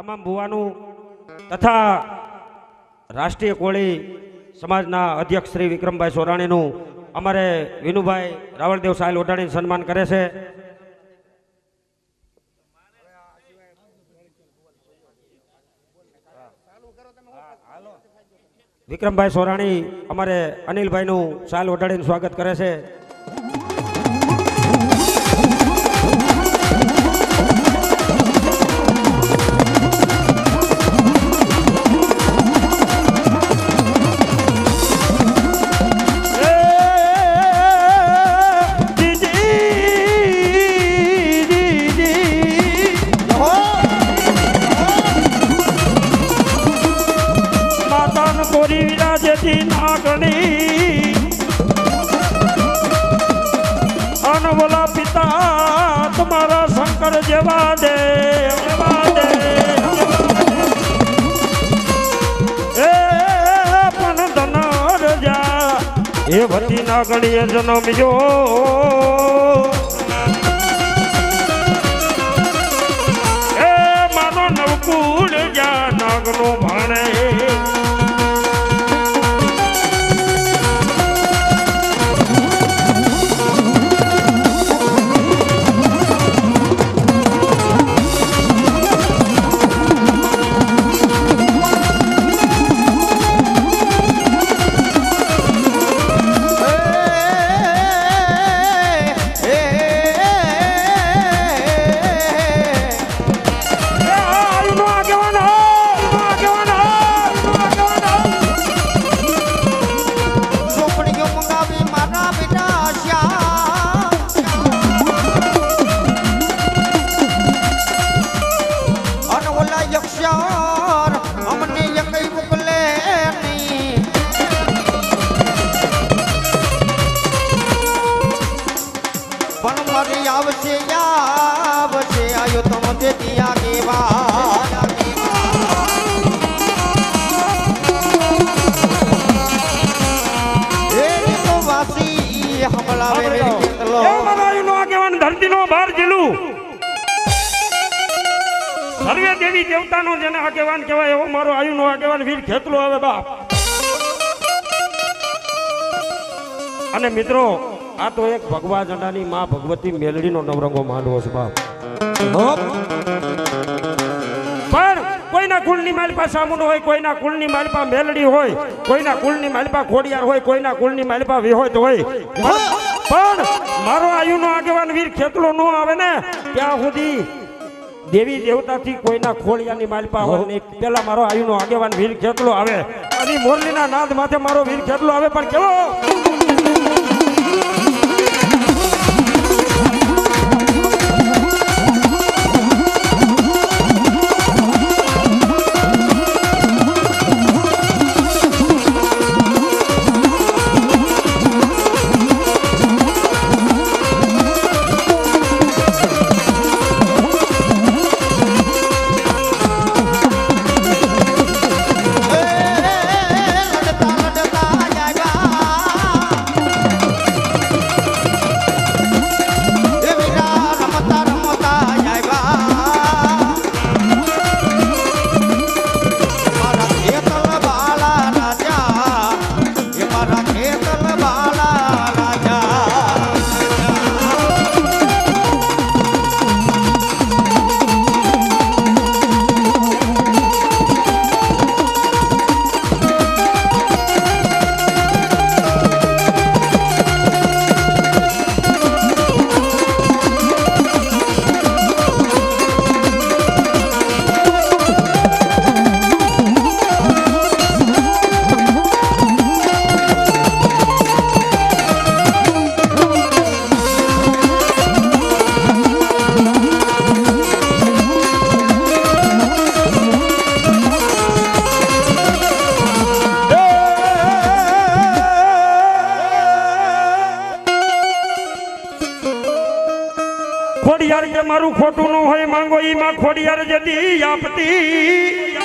તમામ ભુવાનું તથા રાષ્ટ્રીય કોળી સમાજના અધ્યક્ષ શ્રી વિક્રમભાઈ સોરાણીનું અમારે વિનુભાઈ રાવળદેવ સાહેલ ઓઢાણીને સન્માન કરે છે. વિક્રમભાઈ સોરાણી અમારે અનિલભાઈનું સાલ ઓઢાડીને સ્વાગત કરે છે. એ ભતી ના ગણીએ જન્મજો એ દેવી દેવતાનો જેને આગેવાન કહેવાય એવો મારો આયુનો આગેવાન વીર ખેતલો આવે બાપ. અને મિત્રો આ તો એક ભગવા જંડાની માં ભગવતી મેલડીનો નવરંગો માંડવો છે બાપ. પણ કોઈના કુળની માલપા સામુનો હોય કોઈના કુળની માલપા મેલડી હોય કોઈના કુળની માલપા ખોડિયાર હોય કોઈના કુળની માલપા વિહોત હોય. પણ પણ મારો આયુનો આગેવાન વીર ખેતલો ન આવે ને ત્યાં સુધી દેવી દેવતાથી કોઈના ખોળિયાની માલપા હોય નહીં. પેલા મારો આયુનો આગેવાન વીર ખેતલો આવે. અને મોરલીના નાદ માથે મારો વીર ખેતલો આવે, પણ કેવો? ખોડિયાર કે મારું ખોટું નું હોય, માંગો ઈ માં ખોડિયાર જદી આપતી.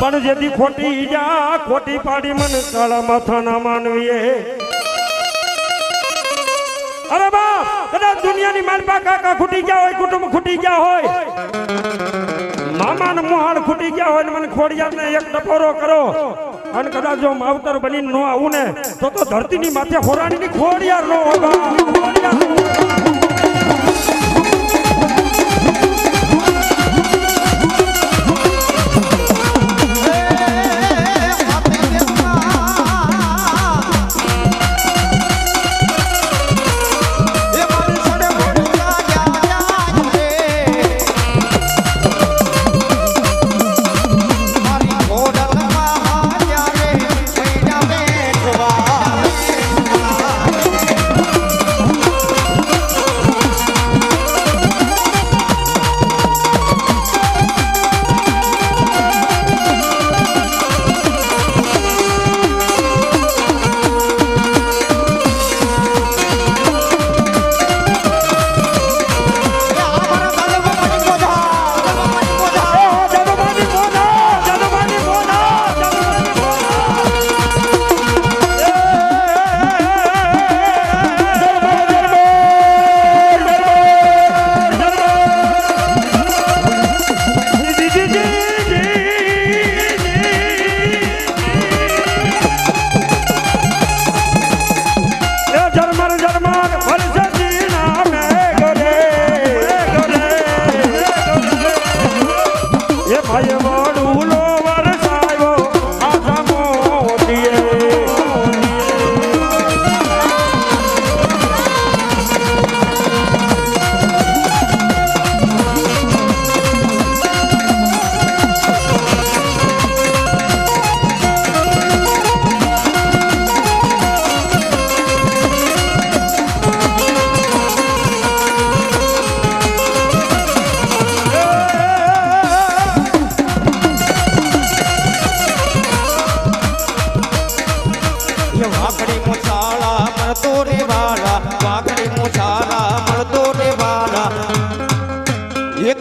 પણ જેથી ખોટી જા ખોટી પાડી મને કાળા માથાના માનવીએ. અરે બા કદાચ દુનિયા મામાની માલપા કાકા ખૂટી ગયા હોય, કુટુંબ ખૂટી ગયા હોય. મામાને મોહાળ ખૂટી ગયા હોય ને મને ખોડિયારને એક ટપોરો કરો. અને કદાચ જો માવતર બનીને ન આવું ને, તો તો ધરતીની માથે ખોરાણીની ખોડિયાર નો હોગા.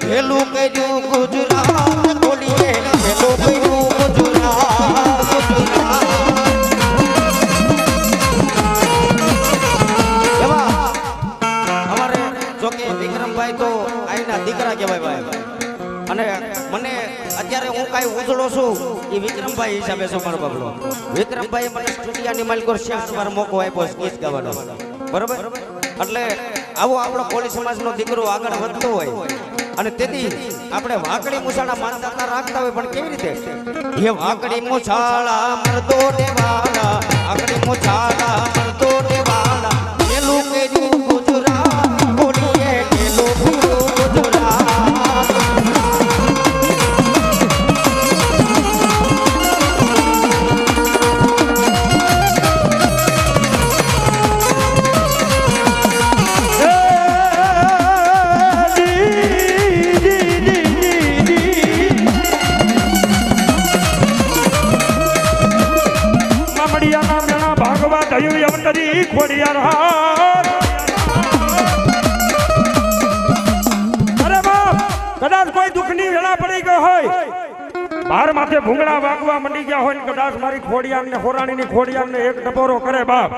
ખેલું કર્યું ગુજરાત, બોલીએ ખેલું કર્યું અમારે જોકે વિક્રમભાઈ તો આઈના દીકરા કહેવાય ભાઈ. અને મને અત્યારે હું કાંઈ ઉજળો છું, એ વિક્રમભાઈ હિસાબે છે વિક્રમભાઈ મને સ્ટુડિયાની માલિકો શેફ મારો મોકો આપ્યો ગીત ગાવાનો. બરોબર? એટલે આવો આપણો કોળી સમાજનો દીકરો આગળ વધતો હોય. અને તેથી આપણે વાકડી મુસાળા માનતા રાખતા હોય, પણ કેવી રીતે? એ વાકડી મુસાળા મરદો દેવાલા વાકડી મુસાળા મરદો ભાગવા થયું યવતરી ખોડિયાર કદાચ કોઈ દુઃખની વેળા પડી ગઈ હોય. બાર માથે ભૂંગળા વાગવા મંડી ગયા હોય ને કદાચ મારી ખોડિયાર ને હોરાણીની ખોડિયાર ને એક ટપોરો કરે બાપ.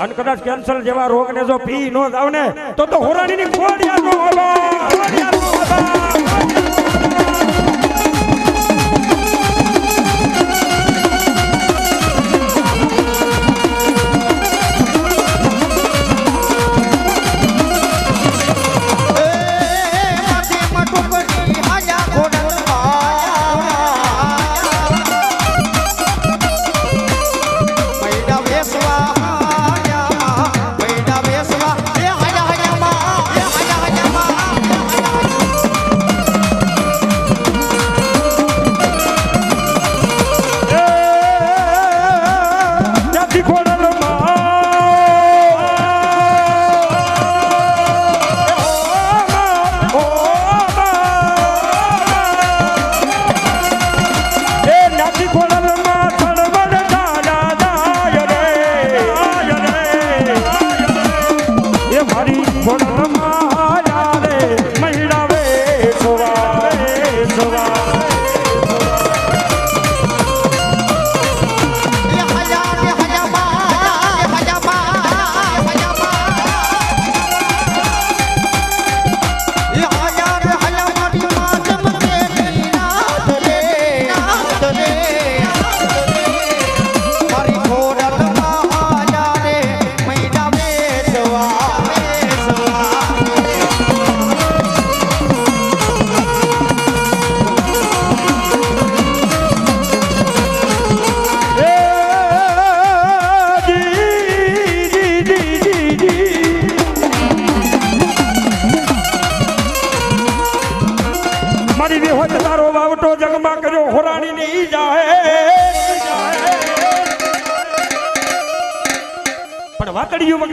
અને કદાચ કેન્સર જેવા રોગ ને જો પી નો જાવ ને તો તો હોરાણીની ખોડિયાર નો નો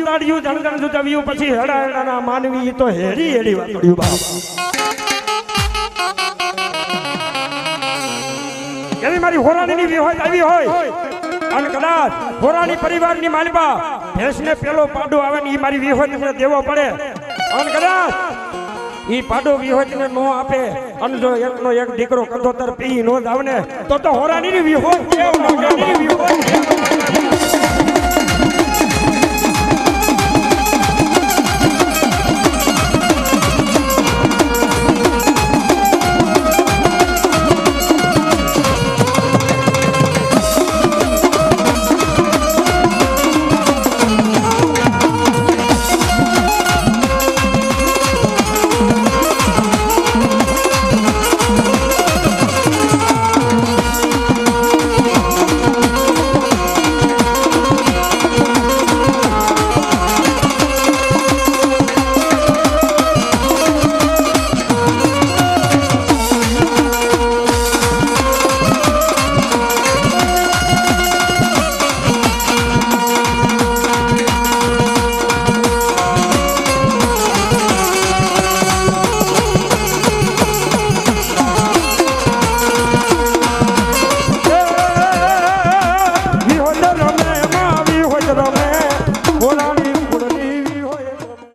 વગદાડિયું જણગણ જુદાવ્યું પછી હેડા માનવી તો હેરી હેડી વાતડ્યું બાપ. એવી મારી હોરાણીની વિહોત આવી હોય. અને કદાચ હોરાણી પરિવારની માલિકા ભેંસને પેલો પાડો આવે ને એ મારી વિહોતને દેવો પડે. અને કદાચ એ પાડો વિહોતને નો આપે અને જો એકનો એક દીકરો કદોતર પી નો જ આવે ને તો તો હોરાણીની વિહોત કેવું વિહોત